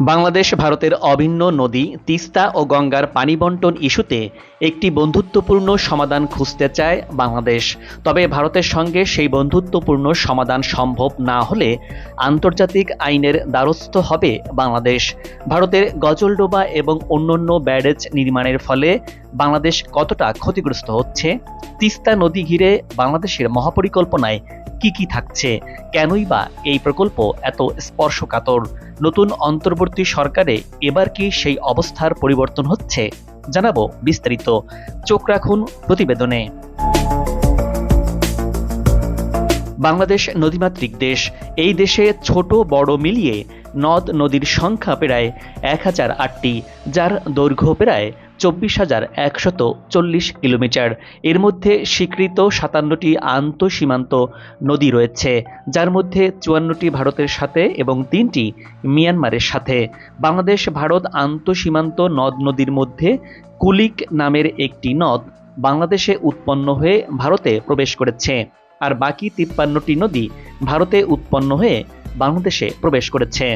বাংলাদেশ ভারতের অভিন্ন নদী, তিস্তা ও গঙ্গার পানি বন্টন ইস্যুতে একটি বন্ধুত্বপূর্ণ সমাধান খুঁজতে চায় বাংলাদেশ। তবে ভারতের সঙ্গে সেই বন্ধুত্বপূর্ণ সমাধান সম্ভব না হলে আন্তর্জাতিক আইনের দ্বারস্থ হবে বাংলাদেশ। ভারতের গজলডোবা এবং অন্যান্য ব্যারেজ নির্মাণের ফলে বাংলাদেশ কতটা ক্ষতিগ্রস্ত হচ্ছে? তিস্তা নদী ঘিরে বাংলাদেশের মহাপরিকল্পনায় কি কি থাকছে? কেনই বা এই প্রকল্প এত স্পর্শকাতর? নতুন অন্তর্বর্তী সরকারে এবার কি সেই অবস্থার পরিবর্তন হচ্ছে? জানাব বিস্তারিত। চোখ রাখুন প্রতিবেদনে। বাংলাদেশ নদীমাতৃক দেশ। এই দেশে ছোট, বড় মিলিয়ে নদ নদীর সংখ্যা প্রায় এক হাজার আটটি, যার দৈর্ঘ্য প্রায় চব্বিশ হাজার একশত চল্লিশ কিলোমিটার। এর মধ্যে স্বীকৃত সাতান্নটি আন্তঃসীমান্ত নদী রয়েছে, যার মধ্যে চুয়ান্নটি ভারতের সাথে এবং তিনটি মিয়ানমারের সাথে। বাংলাদেশ, ভারত আন্তঃসীমান্ত নদ নদীর মধ্যে কুলিক নামের একটি নদ বাংলাদেশে উৎপন্ন হয়ে ভারতে প্রবেশ করেছে, আর বাকি তিপ্পান্নটি নদী ভারতে উৎপন্ন হয়ে বাংলাদেশে প্রবেশ করেছে।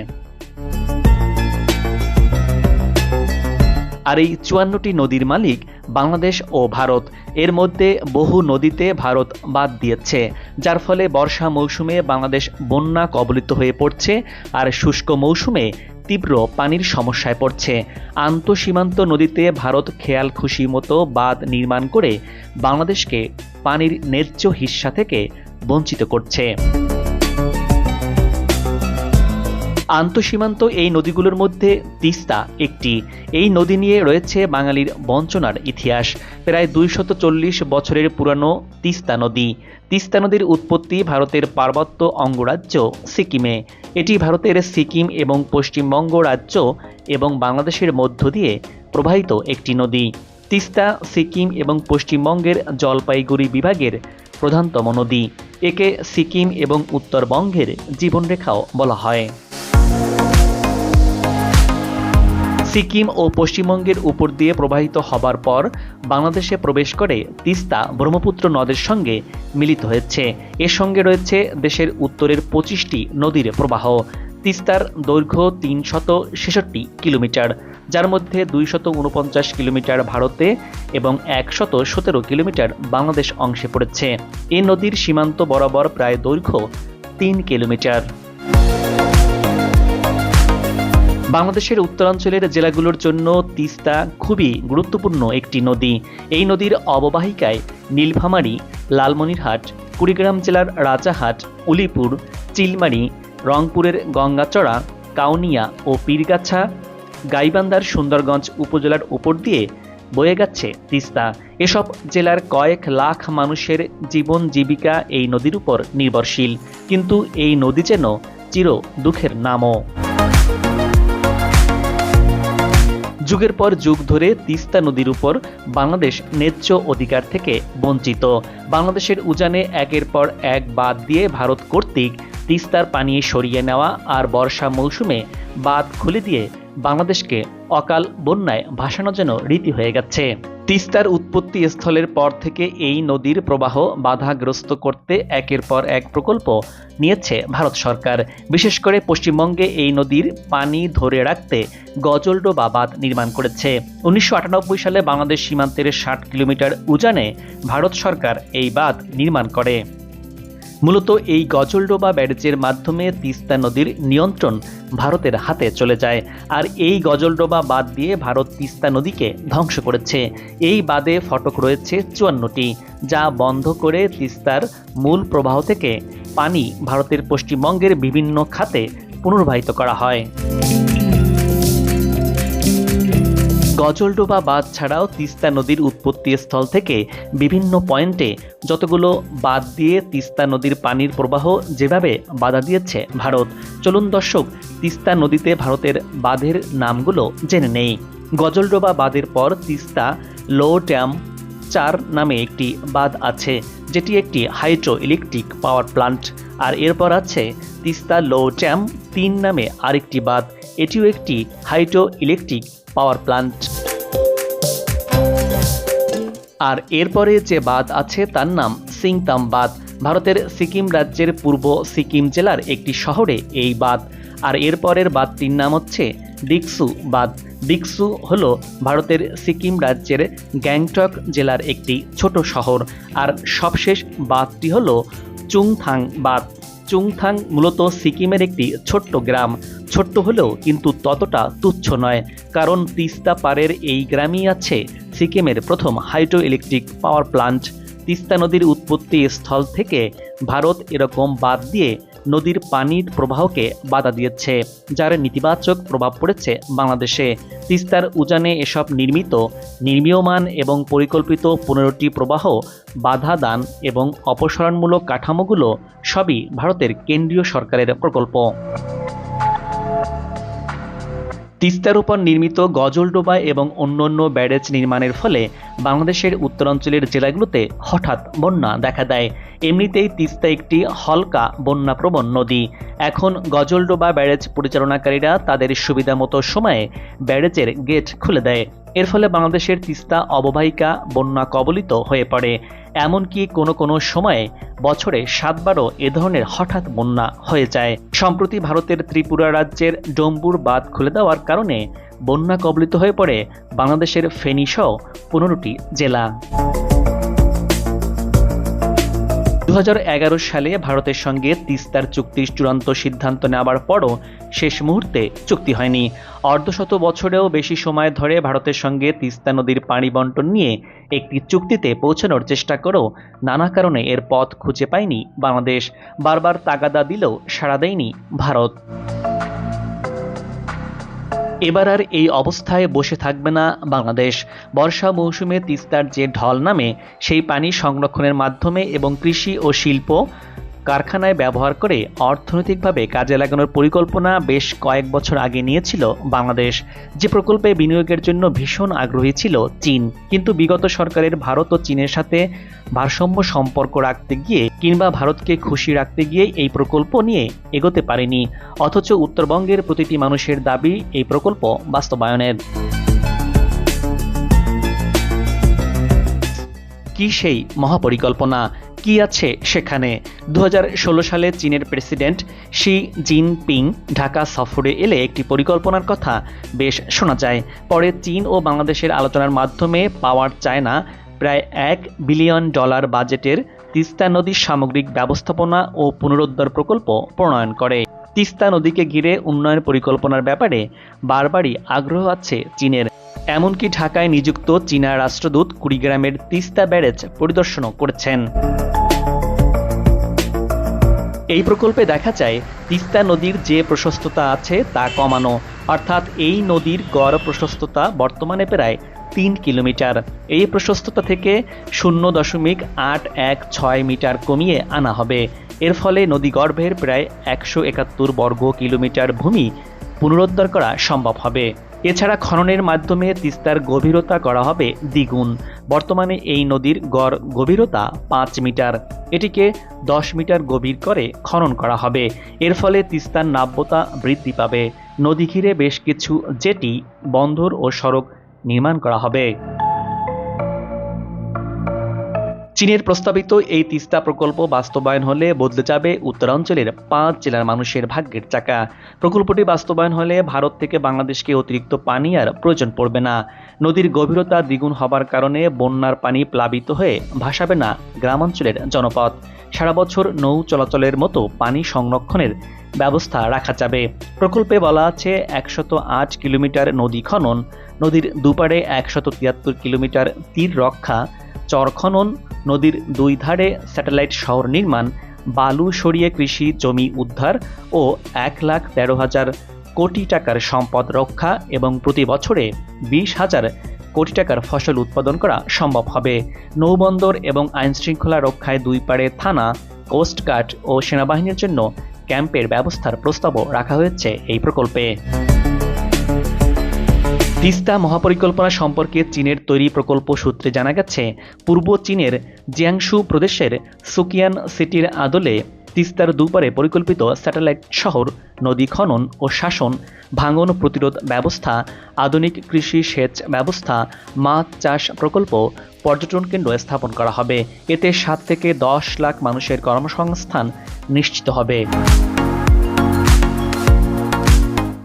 আর এই চুয়ান্নটি নদীর মালিক বাংলাদেশ ও ভারত। এর মধ্যে বহু নদীতে ভারত বাদ দিয়েছে, যার ফলে বর্ষা মৌসুমে বাংলাদেশ বন্যা কবলিত হয়ে পড়ছে আর শুষ্ক মৌসুমে তীব্র পানির সমস্যায় পড়ছে। আন্তঃসীমান্ত নদীতে ভারত খেয়াল খুশি মতো বাঁধ নির্মাণ করে বাংলাদেশকে পানির ন্যায্য হিস্সা থেকে বঞ্চিত করছে। আন্তঃসীমান্ত এই নদীগুলোর মধ্যে তিস্তা একটি। এই নদী নিয়ে রয়েছে বাঙালির বঞ্চনার ইতিহাস। প্রায় দুইশত চল্লিশ বছরের পুরানো তিস্তা নদী। তিস্তা নদীর উৎপত্তি ভারতের পার্বত্য অঙ্গরাজ্য সিকিমে। এটি ভারতের সিকিম এবং পশ্চিমবঙ্গ রাজ্য এবং বাংলাদেশের মধ্য দিয়ে প্রবাহিত একটি নদী। তিস্তা, সিকিম এবং পশ্চিমবঙ্গের জলপাইগুড়ি বিভাগের প্রধানতম নদী। একে সিকিম এবং উত্তরবঙ্গের জীবনরেখাও বলা হয়। সিকিম ও পশ্চিমবঙ্গের উপর দিয়ে প্রবাহিত হবার পর বাংলাদেশে প্রবেশ করে তিস্তা ব্রহ্মপুত্র নদের সঙ্গে মিলিত হয়েছে। এর সঙ্গে রয়েছে দেশের উত্তরের পঁচিশটি নদীর প্রবাহ। তিস্তার দৈর্ঘ্য তিনশত ছেষট্টি কিলোমিটার, যার মধ্যে দুইশত উনপঞ্চাশ কিলোমিটার ভারতে এবং একশত সতেরো কিলোমিটার বাংলাদেশ অংশে পড়েছে। এ নদীর সীমান্ত বরাবর প্রায় দৈর্ঘ্য তিন কিলোমিটার। বাংলাদেশের উত্তরাঞ্চলের জেলাগুলোর জন্য তিস্তা খুবই গুরুত্বপূর্ণ একটি নদী। এই নদীর অববাহিকায় নীলফামারী, লালমনিরহাট, কুড়িগ্রাম জেলার রাজাহাট উলিপুর, চিলমারি, রংপুরের গঙ্গাচড়া, কাউনিয়া ও পীরগাছা গাইবান্দার সুন্দরগঞ্জ উপজেলার উপর দিয়ে বয়ে গেছে তিস্তা। এসব জেলার কয়েক লাখ মানুষের জীবন জীবিকা এই নদীর উপর নির্ভরশীল। কিন্তু এই নদী যেন চির দুঃখের নামও। যুগের পর যুগ ধরে তিস্তা নদীর উপর বাংলাদেশ ন্যায্য অধিকার থেকে বঞ্চিত। বাংলাদেশের উজানে একের পর এক বাদ দিয়ে ভারত কর্তৃক তিস্তার পানি সরিয়ে নেওয়া আর বর্ষা মৌসুমে বাদ খুলে দিয়ে বাংলাদেশকে অকাল বন্যায় ভাসানো যেন রীতি হয়ে গেছে। তিস্তার উৎপত্তি স্থলের পর থেকে এই নদীর প্রবাহ বাধাগ্রস্ত করতে একের পর এক প্রকল্প নিয়েছে ভারত সরকার। বিশেষ করে পশ্চিমবঙ্গে এই নদীর পানি ধরে রাখতে গজলডোবা বাঁধ নির্মাণ করেছে। উনিশশো আটানব্বই সালে বাংলাদেশ সীমান্তের ষাট কিলোমিটার উজানে ভারত সরকার এই বাঁধ নির্মাণ করে। মূলত এই গজলডোবা ব্যারেজের মাধ্যমে তিস্তা নদীর নিয়ন্ত্রণ ভারতের হাতে চলে যায়। আর এই গজলডোবা বাদ দিয়ে ভারত তিস্তা নদীকে ধ্বংস করেছে। এই বাদে ফটক রয়েছে চুয়ান্নটি, যা বন্ধ করে তিস্তার মূল প্রবাহ থেকে পানি ভারতের পশ্চিমবঙ্গের বিভিন্ন খাতে পুনর্বাহিত করা হয়। গজলডোবা বাঁধ ছাড়াও তিস্তা নদীর উৎপত্তি স্থল থেকে বিভিন্ন পয়েন্টে যতগুলো বাঁধ দিয়ে তিস্তা নদীর পানির প্রবাহ যেভাবে বাধা দিয়েছে ভারত, চলুন দর্শক তিস্তা নদীতে ভারতের বাঁধের নামগুলো জেনে নেই। গজলডোবা বাঁধের পর তিস্তা লো ড্যাম চার নামে একটি বাঁধ আছে, যেটি একটি হাইড্রো ইলেকট্রিক পাওয়ার প্লান্ট। আর এরপর আছে তিস্তা লো ড্যাম তিন নামে আরেকটি বাঁধ, এটিও একটি হাইড্রো ইলেকট্রিক পাওয়ার প্লান্ট আর এরপরে যে বাঁধ আছে, তার নাম সিংতাম বাঁধ। ভারতের সিকিম রাজ্যের পূর্ব সিকিম জেলার একটি শহরে এই বাঁধ। আর এরপরের বাঁধটির নাম হচ্ছে ডিকসু বাঁধ। ডিকসু হল ভারতের সিকিম রাজ্যের গ্যাংটক জেলার একটি ছোট শহর। আর সবশেষ বাঁধটি হল চুংথাং বাঁধ। চুংথাং মূলত সিকিমের একটি ছোট্ট গ্রাম। ছোট্ট হলেও কিন্তু ততটা তুচ্ছ নয়, কারণ তিস্তা পাড়ের এই গ্রামই আছে সিকিমের প্রথম hydro electric power plant. Teesta নদীর উৎপত্তি স্থল থেকে ভারত এরকম বাদ দিয়ে নদীর পানির প্রবাহকে বাধা দিয়েছে, যার নেতিবাচক প্রভাব পড়েছে বাংলাদেশে। তিস্তার উজানে এসব নির্মিত, নির্মীয়মান এবং পরিকল্পিত পনেরোটি প্রবাহ, বাধা দান এবং অপসারণমূলক কাঠামোগুলো সবই ভারতের কেন্দ্রীয় সরকারের প্রকল্প। তিস্তার উপর নির্মিত গজলডোবা এবং অন্যান্য ব্যারেজ নির্মাণের ফলে বাংলাদেশের উত্তরাঞ্চলের জেলাগুলোতে হঠাৎ বন্যা দেখা দেয়। এমনিতেই তিস্তা একটি হালকা বন্যাপ্রবণ নদী। এখন গজলডোবা ব্যারেজ পরিচালনাকারীরা তাদের সুবিধামতো সময়ে ব্যারেজের গেট খুলে দেয়। এর ফলে বাংলাদেশের তিস্তা, অববাহিকা, বন্যা কবলিত হয়ে পড়ে। এমনকি কোনো কোনো সময়ে বছরে সাতবারও এ ধরনের হঠাৎ বন্যা হয়ে যায়। সম্প্রতি ভারতের ত্রিপুরা রাজ্যের ডম্বুর বাঁধ খুলে দেওয়ার কারণে বন্যা কবলিত হয়ে পড়ে বাংলাদেশের ফেনীসহ পনেরোটি জেলা। দু হাজার এগারো সালে ভারতের সঙ্গে তিস্তার চুক্তির চূড়ান্ত সিদ্ধান্ত নেওয়ার পরও শেষ মুহূর্তে চুক্তি হয়নি। অর্ধশত বছরেও বেশি সময় ধরে ভারতের সঙ্গে তিস্তা নদীর পানি বন্টন নিয়ে একটি চুক্তিতে পৌঁছানোর চেষ্টা করেও নানা কারণে এর পথ খুঁজে পায়নি বাংলাদেশ। বারবার তাগাদা দিলেও সাড়া দেয়নি ভারত। এবার আর এই অবস্থায় বসে থাকবে না বাংলাদেশ। বর্ষা মৌসুমে তিস্তার যে ঢল নামে, সেই পানি সংরক্ষণের মাধ্যমে এবং কৃষি ও শিল্প কারখানায় ব্যবহার করে অর্থনৈতিকভাবে কাজে লাগানোর পরিকল্পনা বেশ কয়েক বছর আগে নিয়েছিল বাংলাদেশ। যে প্রকল্পে বিনিয়োগের জন্য ভীষণ আগ্রহী ছিল চীন। কিন্তু বিগত সরকারের ভারত ও চীনের সাথে ভারসাম্য সম্পর্ক রাখতে গিয়ে কিংবা ভারতকে খুশি রাখতে গিয়ে এই প্রকল্প নিয়ে এগোতে পারেনি। অথচ উত্তরবঙ্গের প্রতিটি মানুষের দাবি এই প্রকল্প বাস্তবায়নের। কি সেই মহাপরিকল্পনা? কি আছে সেখানে? দু হাজার ষোলো সালে চীনের প্রেসিডেন্ট শি জিনপিং ঢাকা সফরে এলে একটি পরিকল্পনার কথা বেশ শোনা যায়। পরে চীন ও বাংলাদেশের আলোচনার মাধ্যমে পাওয়ার চায়না প্রায় এক বিলিয়ন ডলার বাজেটের তিস্তা নদীর সামগ্রিক ব্যবস্থাপনা ও পুনরুদ্ধার প্রকল্প প্রণয়ন করে। তিস্তা নদীকে ঘিরে উন্নয়ন পরিকল্পনার ব্যাপারে বারবারই আগ্রহ আছে চীনের। এমনকি ঢাকায় নিযুক্ত চীনা রাষ্ট্রদূত কুড়িগ্রামের তিস্তা ব্যারেজ পরিদর্শনও করেছেন। এই প্রকল্পে দেখা যায়, তিস্তা নদীর যে প্রশস্ততা আছে তা কমানো, অর্থাৎ এই নদীর গড় প্রশস্ততা বর্তমানে প্রায় তিন কিলোমিটার। এই প্রশস্ততা থেকে শূন্য দশমিক আট এক ছয় মিটার কমিয়ে আনা হবে। এর ফলে নদীগর্ভের প্রায় একশো একাত্তর বর্গ কিলোমিটার ভূমি পুনরুদ্ধার করা সম্ভব হবে। এছাড়া খননের মাধ্যমে তিস্তার গভীরতা করা হবে দ্বিগুণ। বর্তমানে এই নদীর গড় গভীরতা পাঁচ মিটার। এটিকে দশ মিটার গভীর করে খনন করা হবে। এর ফলে তিস্তার নাব্যতা বৃদ্ধি পাবে। নদী ঘিরে বেশ কিছু জেটি, বন্দর ও সড়ক নির্মাণ করা হবে। চীনের প্রস্তাবিত এই তিস্তা প্রকল্প বাস্তবায়ন হলে বদলে যাবে উত্তরাঞ্চলের পাঁচ জেলার মানুষের ভাগ্যের চাকা। প্রকল্পটি বাস্তবায়ন হলে ভারত থেকে বাংলাদেশকে অতিরিক্ত পানি আর প্রয়োজন পড়বে না। নদীর গভীরতা দ্বিগুণ হবার কারণে বন্যার পানি প্লাবিত হয়ে ভাসাবে না গ্রামাঞ্চলের জনপথ সারা বছর নৌ চলাচলের মতো পানি সংরক্ষণের ব্যবস্থা রাখা যাবে। প্রকল্পে বলা আছে একশত আট কিলোমিটার নদী খনন, নদীর দুপারে একশত তিয়াত্তর কিলোমিটার তীর রক্ষা, চর খনন নদীর দুই ধারে স্যাটেলাইট শহর নির্মাণ, বালু সরিয়ে কৃষি জমি উদ্ধার ও এক লাখ তেরো হাজার কোটি টাকার সম্পদ রক্ষা এবং প্রতি বছরে বিশ হাজার কোটি টাকার ফসল উৎপাদন করা সম্ভব হবে। নৌবন্দর এবং আইনশৃঙ্খলা রক্ষায় দুই পাড়ে থানা কোস্টগার্ড ও সেনাবাহিনীর জন্য ক্যাম্পের ব্যবস্থার প্রস্তাবও রাখা হয়েছে এই প্রকল্পে। তিস্তা মহাপরিকল্পনা সম্পর্কে চীনের তৈরি প্রকল্প সূত্রে জানা গেছে, পূর্ব চীনের জিয়াংশু প্রদেশের সুকিয়ান সিটির আদলে তিস্তার দুপারে পরিকল্পিত স্যাটেলাইট শহর, নদী খনন ও শাসন, ভাঙন প্রতিরোধ ব্যবস্থা, আধুনিক কৃষি সেচ ব্যবস্থা, মাছ চাষ প্রকল্প, পর্যটন কেন্দ্র স্থাপন করা হবে। এতে সাত থেকে দশ লাখ মানুষের কর্মসংস্থান নিশ্চিত হবে।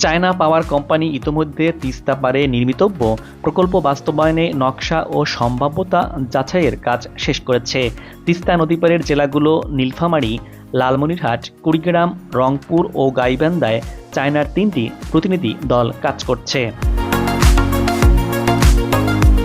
চায়না পাওয়ার কোম্পানি ইতোমধ্যে তিস্তা পারে নির্মিতব্য প্রকল্প বাস্তবায়নে নকশা ও সম্ভাব্যতা যাচাইয়ের কাজ শেষ করেছে। তিস্তা নদীপাড়ের জেলাগুলো নীলফামারী, লালমনিরহাট, কুড়িগ্রাম, রংপুর ও গাইবান্ধায় চায়নার তিনটি প্রতিনিধি দল কাজ করছে।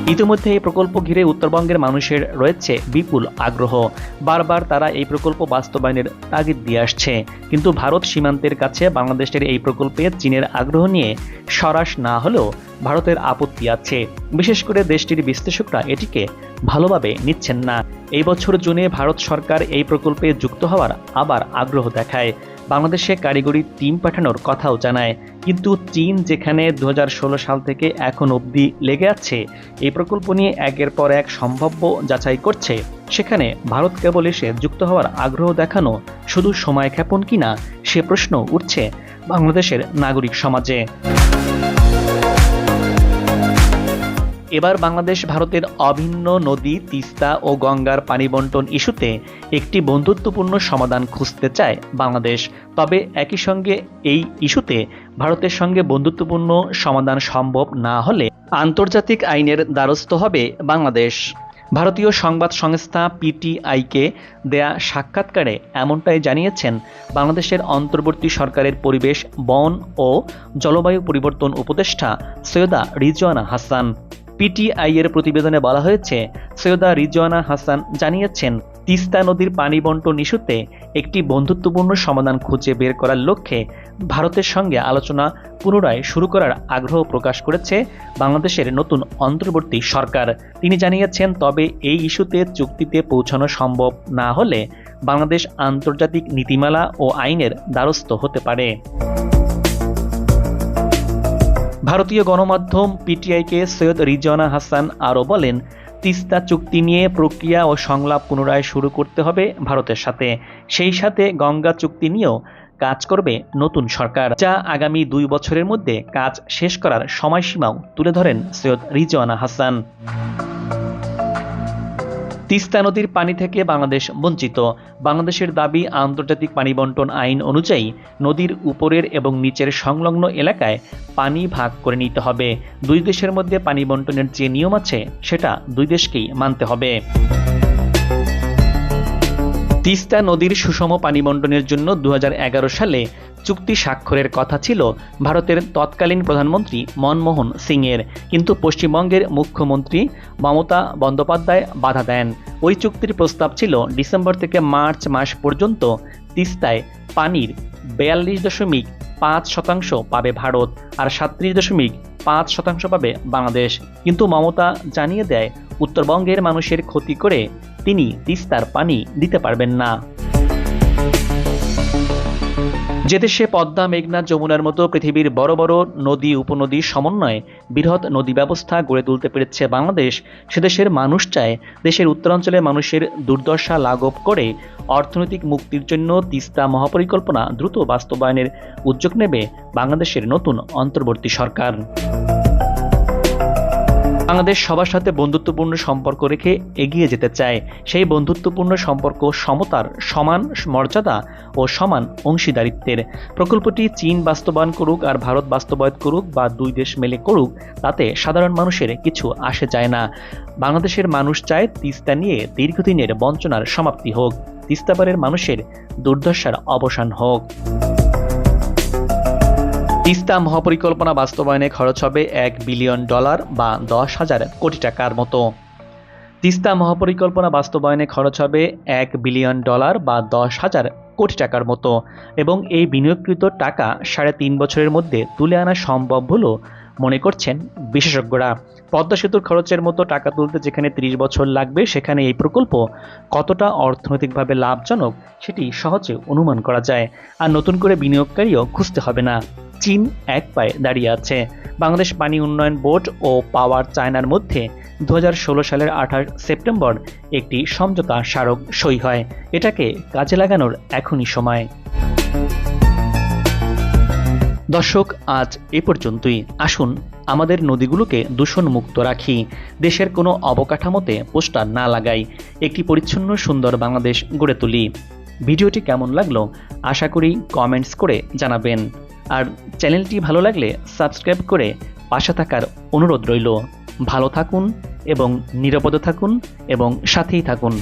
ইতিমধ্যে এই প্রকল্প ঘিরে উত্তরবঙ্গের মানুষের রয়েছে বিপুল আগ্রহ। বারবার তারা এই প্রকল্প বাস্তবায়নের তাগিদ দিয়ে আসছে। কিন্তু ভারত সীমান্তের কাছে বাংলাদেশের এই প্রকল্পে চীনের আগ্রহ নিয়ে সরাস না হলেও ভারতের আপত্তি আছে। বিশেষ করে দেশটির বিশ্লেষকরা এটিকে ভালোভাবে নিচ্ছেন না। এই বছর জুনে ভারত সরকার এই প্রকল্পে যুক্ত হওয়ার আবার আগ্রহ দেখায়। বাংলাদেশে কারিগরি টিম পাঠানোর কথাও জানায়। কিন্তু চীন যেখানে দু হাজার ষোলো সাল থেকে এখন অবধি লেগে আছে, এই প্রকল্প নিয়ে একের পর এক সম্ভাব্য যাচাই করছে। সেখানে ভারত কেবল এসে যুক্ত হওয়ার আগ্রহ দেখানো শুধু সময় ক্ষেপণ কিনা, সে প্রশ্ন উঠছে বাংলাদেশের নাগরিক সমাজে। এবার বাংলাদেশ ভারতের অভিন্ন নদী, তিস্তা ও গঙ্গার পানি বন্টন ইস্যুতে একটি বন্ধুত্বপূর্ণ সমাধান খুঁজতে চায় বাংলাদেশ। তবে একই সঙ্গে এই ইস্যুতে ভারতের সঙ্গে বন্ধুত্বপূর্ণ সমাধান সম্ভব না হলে আন্তর্জাতিক আইনের দ্বারস্থ হবে বাংলাদেশ। ভারতীয় সংবাদ সংস্থা পিটিআইকে দেয়া সাক্ষাৎকারে এমনটাই জানিয়েছেন বাংলাদেশের অন্তর্বর্তী সরকারের পরিবেশ, বন ও জলবায়ু পরিবর্তন উপদেষ্টা সৈয়দা রিজওয়ানা হাসান। পিটিআই এর প্রতিবেদনে বলা হয়েছে, সৈয়দা রিজওয়ানা হাসান জানিয়েছেন, তিস্তা নদীর পানি বন্টন ইস্যুতে একটি বন্ধুত্বপূর্ণ সমাধান খুঁজে বের করার লক্ষ্যে ভারতের সঙ্গে আলোচনা পুনরায় শুরু করার আগ্রহ প্রকাশ করেছে বাংলাদেশের নতুন অন্তর্বর্তী সরকার। তিনি জানিয়েছেন, তবে এই ইস্যুতে চুক্তিতে পৌঁছানো সম্ভব না হলে বাংলাদেশ আন্তর্জাতিক নীতিমালা ও আইনের দ্বারস্থ হতে পারে। ভারতীয় গণমাধ্যম পিটিআইকে সৈয়দ রিজওয়ানা হাসান আরও বলেন, তিস্তা চুক্তি নিয়ে প্রক্রিয়া ও সংলাপ পুনরায় শুরু করতে হবে ভারতের সাথে। সেই সাথে গঙ্গা চুক্তি নিয়েও কাজ করবে নতুন সরকার, যা আগামী দুই বছরের মধ্যে কাজ শেষ করার সময়সীমাও তুলে ধরেন সৈয়দ রিজওয়ানা হাসান। তিস্তা নদীর পানি থেকে বাংলাদেশ বঞ্চিত। বাংলাদেশের দাবি, আন্তর্জাতিক পানি বন্টন আইন অনুযায়ী নদীর উপরের এবং নিচের সংলগ্ন এলাকায় পানি ভাগ করে নিতে হবে। দুই দেশের মধ্যে পানি বন্টনের যে নিয়ম আছে, সেটা দুই দেশকেই মানতে হবে। তিস্তা নদীর সুষম পানি বন্টনের জন্য দু হাজার এগারো সালে চুক্তি স্বাক্ষরের কথা ছিল ভারতের তৎকালীন প্রধানমন্ত্রী মনমোহন সিংয়ের। কিন্তু পশ্চিমবঙ্গের মুখ্যমন্ত্রী মমতা বন্দ্যোপাধ্যায় বাধা দেন। ওই চুক্তির প্রস্তাব ছিল ডিসেম্বর থেকে মার্চ মাস পর্যন্ত তিস্তায় পানির বেয়াল্লিশ দশমিক পাঁচ শতাংশ পাবে ভারত আর সাতত্রিশ দশমিক পাঁচ শতাংশ পাবে বাংলাদেশ। কিন্তু মমতা জানিয়ে দেয়, উত্তরবঙ্গের মানুষের ক্ষতি করে তিনি তিস্তার পানি দিতে পারবেন না। যে দেশে পদ্মা, মেঘনা, যমুনার মতো পৃথিবীর বড় বড় নদী, উপনদী সমন্বয়ে বৃহৎ নদী ব্যবস্থা গড়ে তুলতে পেরেছে বাংলাদেশ, সে দেশের মানুষ চায় দেশের উত্তরাঞ্চলে মানুষের দুর্দশা লাঘব করে অর্থনৈতিক মুক্তির জন্য তিস্তা মহাপরিকল্পনা দ্রুত বাস্তবায়নের উদ্যোগ নেবে বাংলাদেশের নতুন অন্তর্বর্তী সরকার। বাংলাদেশ সবার সাথে বন্ধুত্বপূর্ণ সম্পর্ক রেখে এগিয়ে যেতে চায়। সেই বন্ধুত্বপূর্ণ সম্পর্ক সমতার সমান মর্যাদা ও সমান অংশীদারিত্বের। প্রকল্পটি চীন বাস্তবায়ন করুক আর ভারত বাস্তবায়ন করুক বা দুই দেশ মেলে করুক, তাতে সাধারণ মানুষের কিছু আসে যায় না। বাংলাদেশের মানুষ চায় তিস্তা নিয়ে দীর্ঘদিনের বঞ্চনার সমাপ্তি হোক তিস্তাপাড়ের মানুষের দুর্দশার অবসান হোক। তিস্তা মহাপরিকল্পনা বাস্তবায়নে খরচ হবে এক বিলিয়ন ডলার বা দশ হাজার কোটি টাকার মতো। তিস্তা মহাপরিকল্পনা বাস্তবায়নে খরচ হবে এক বিলিয়ন ডলার বা দশ হাজার কোটি টাকার মতো এবং এই বিনিয়োগকৃত টাকা সাড়ে তিন বছরের মধ্যে তুলে আনা সম্ভব হলেও মনে করছেন? বিশেষজ্ঞরা, পদ্মা সেতুর খরচের মতো টাকা তুলতে যেখানে ৩০ বছর লাগবে, সেখানে এই প্রকল্প কতটা অর্থনৈতিকভাবে লাভজনক সেটি সহজে অনুমান করা যায়। আর নতুন করে বিনিয়োগকারীও খুঁজতে হবে না। চীন এক পায়ে দাঁড়িয়ে আছে। বাংলাদেশ পানি উন্নয়ন বোর্ড ও পাওয়ার চায়নার মধ্যে দু হাজার ষোলো সালের আঠাশ সেপ্টেম্বর একটি সমঝোতা স্মারক সই হয়। এটাকে কাজে লাগানোর এখনই সময়। দর্শক, আজ এ পর্যন্তই। আসুন, আমাদের নদীগুলোকে দূষণমুক্ত রাখি। দেশের কোনো অবকাঠামোতে পোস্টার না লাগাই। একটি পরিচ্ছন্ন, সুন্দর বাংলাদেশ গড়ে তুলি। ভিডিওটি কেমন লাগল, আশা করি কমেন্টস করে জানাবেন। আর চ্যানেলটি ভালো লাগলে সাবস্ক্রাইব করে পাশে থাকার অনুরোধ রইল। ভালো থাকুন এবং নিরাপদে থাকুন এবং সাথেই থাকুন।